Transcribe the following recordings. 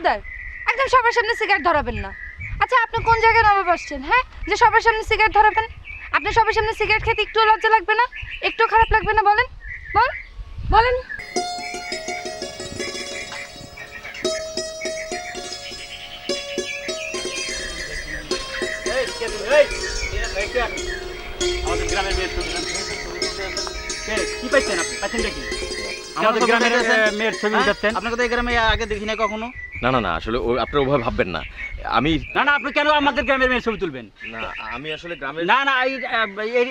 খবরদার একদম সবার সামনে সিগারেট ধরাবেন না। আচ্ছা আপনি কোন জায়গায় নামে বসছেন হ্যাঁ? যে সবার সামনে সিগারেট ধরাবেন। আপনি সবার সামনে সিগারেট খেতে একটু লজ্জা লাগবে না? একটু খারাপ লাগবে না বলেন। বল বলেন। আমাদের গ্রামের মেয়ের ছবি কি? পাইছেন আপনি? পাইছেন দেখি। আমাদের গ্রামের মেয়ের ছবি উঠাচ্ছেন আপনাকে তো এই গ্রামে আগে দেখি না কখনো? না না না আসলে আপনারা ওভাবে ভাববেন না। আমি না না আপনি কেন আমাদের গ্রামের মেয়ের ছবি তুলবেন? না আমি আসলে গ্রামের না না এই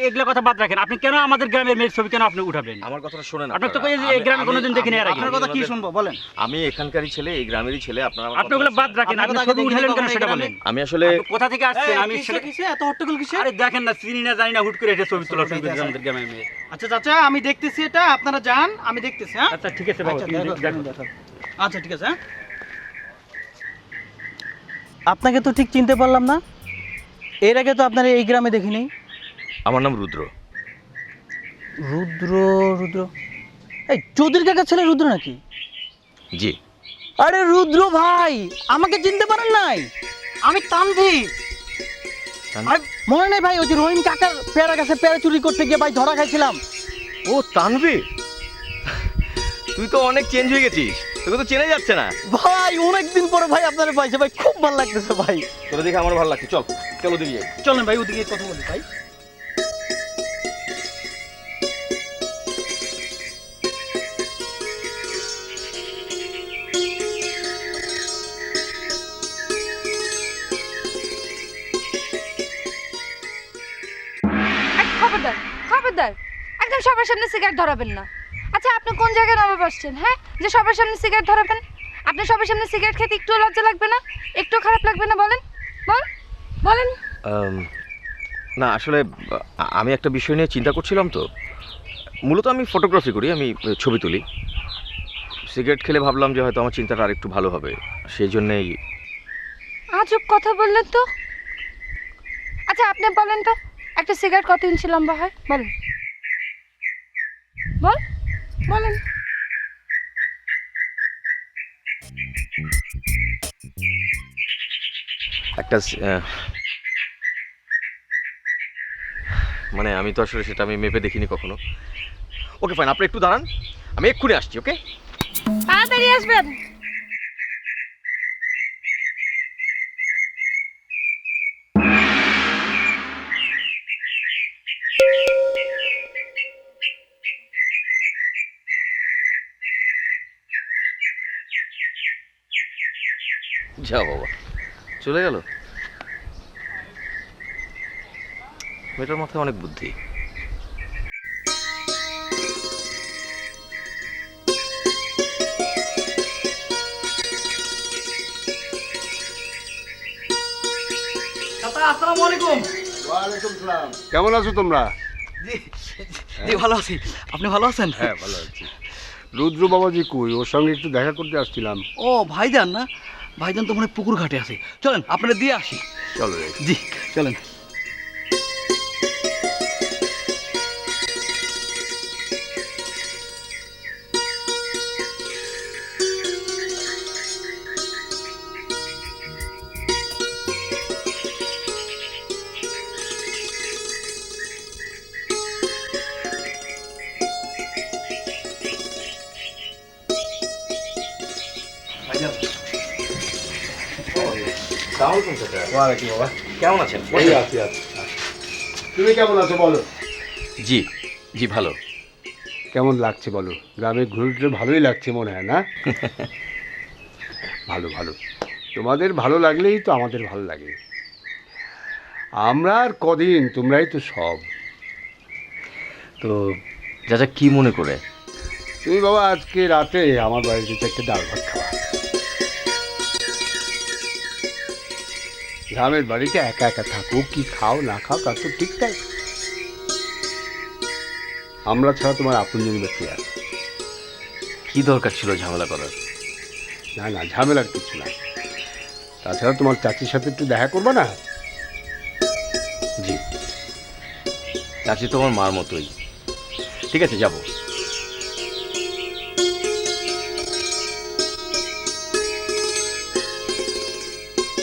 এগুলো কথা বাদ রাখেন। আপনি কেন আমাদের গ্রামের মেয়ের ছবি কেন আপনি উঠাবেন? আমার কথাটা শোনেন আপনার তো। এই- এই গ্রামে কোনোদিন দেখিনি এর আগে। আপনার কথা কি শুনব? বলেন? আমি এখানকারই ছেলে এই গ্রামেরই ছেলে আপনারা আপনি ওগুলো বাদ রাখেন। আপনি ছবি উঠালেন কেন সেটা বলেন? আমি আসলে কোথা থেকে আসছেন? আমি সেটা এত হট্টগোল কিসে? আরে দেখেন না চিনি না জানি না হুট করে এটা ছবি তোলা শুরু করেছে আমাদের গ্রামের মেয়ে। আচ্ছা চাচা আমি দেখতেছি এটা। আপনারা যান আমি দেখতেছি হ্যাঁ? আচ্ছা ঠিক আছে বাবা আচ্ছা। আচ্ছা ঠিক আছে হ্যাঁ? আপনাকে তো ঠিক চিনতে পারলাম না। এর আগে তো আপনার এই গ্রামে দেখিনি। আমার নাম রুদ্র। রুদ্র রুদ্র। এই চৌধুরী কাকার ছেলে রুদ্র নাকি? জি। আরে রুদ্র ভাই আমাকে চিনতে পারেন নাই? আমি তানভীর তান- আরে মনে নেই ভাই ওই যে রহিম কাকার পেয়ারা গাছে পেয়ারা চুরি করতে গিয়ে ভাই ধরা খাইছিলাম। ও তানভীর তুই তো অনেক চেঞ্জ হয়ে গেছিস। তোকে তো চেনা যাচ্ছে না। ভাই অনেকদিন পরে ভাই আপনার পাইছে। ভাই খুব ভালো লাগতেছে ভাই। তোরা দেখে আমার ভালো লাগছে। চল চলো দিকে যাই। চলেন ভাই ওদিকে কথা বলি ভাই। খবরদার খবরদার। একদম সবার সামনে সিগারেট ধরাবেন না। আচ্ছা আপনি কোন জায়গায় নামে বসছেন হ্যাঁ? যে সবার সামনে সিগারেট ধরাবেন। আপনি সবার সামনে সিগারেট খেতে একটু লজ্জা লাগবে না? একটু খারাপ লাগবে না বলেন? বল বলেন। না আসলে আমি একটা বিষয় নিয়ে চিন্তা করছিলাম তো। মূলত আমি ফটোগ্রাফি করি আমি ছবি তুলি। সিগারেট খেলে ভাবলাম যে হয়তো আমার চিন্তাটা আরেকটু ভালো হবে সেই জন্যেই। আজব কথা বললেন তো। আচ্ছা আপনি বলেন তো একটা সিগারেট কত ইঞ্চি লম্বা হয় বলেন। বল। বলেন। একটা মানে আমি তো আসলে সেটা আমি মেপে দেখিনি কখনো। ওকে ফাইন আপনি একটু দাঁড়ান। আমি এক্ষুনি আসছি ওকে? তাড়াতাড়ি আসবেন। যা বাবা। চলে গেল? মেয়েটার মাথায় অনেক বুদ্ধি। আসসালামু আলাইকুম। কেমন আছো তোমরা? জি জি ভালো আছি। আপনি ভালো আছেন? হ্যাঁ ভালো আছি। রুদ্র বাবাজি কই? ওর সঙ্গে একটু দেখা করতে আসছিলাম। ও ভাইজান না? ভাইজান তো মনে পুকুর ঘাটে আছে। চলেন আপনারা দিয়ে আসি। চলো জি চলেন। কেমন আছেন? এই আছি আছি। তুমি কেমন আছো বলো? জি জি ভালো। কেমন লাগছে বলো? গ্রামে ঘুরে টুরে ভালোই লাগছে মনে হয় না? ভালো ভালো। তোমাদের ভালো লাগলেই তো আমাদের ভালো লাগে। আমরা আর কদিন তোমরাই তো সব। তো চাচা কি মনে করে? তুমি বাবা আজকে রাতে আমার বাড়িতে একটা ডাল ভাত খাওয়া গ্রামের বাড়িতে একা একা থাকো কি খাও না খাও তার তো ঠিক তাই। আমরা ছাড়া তোমার আপনজন ব্যক্তি আছে? কি দরকার ছিল ঝামেলা করার? না না ঝামেলার কিছু না তাছাড়া তোমার চাচির সাথে একটু দেখা করবে না? জি। চাচি তোমার মার মতোই। ঠিক আছে যাব।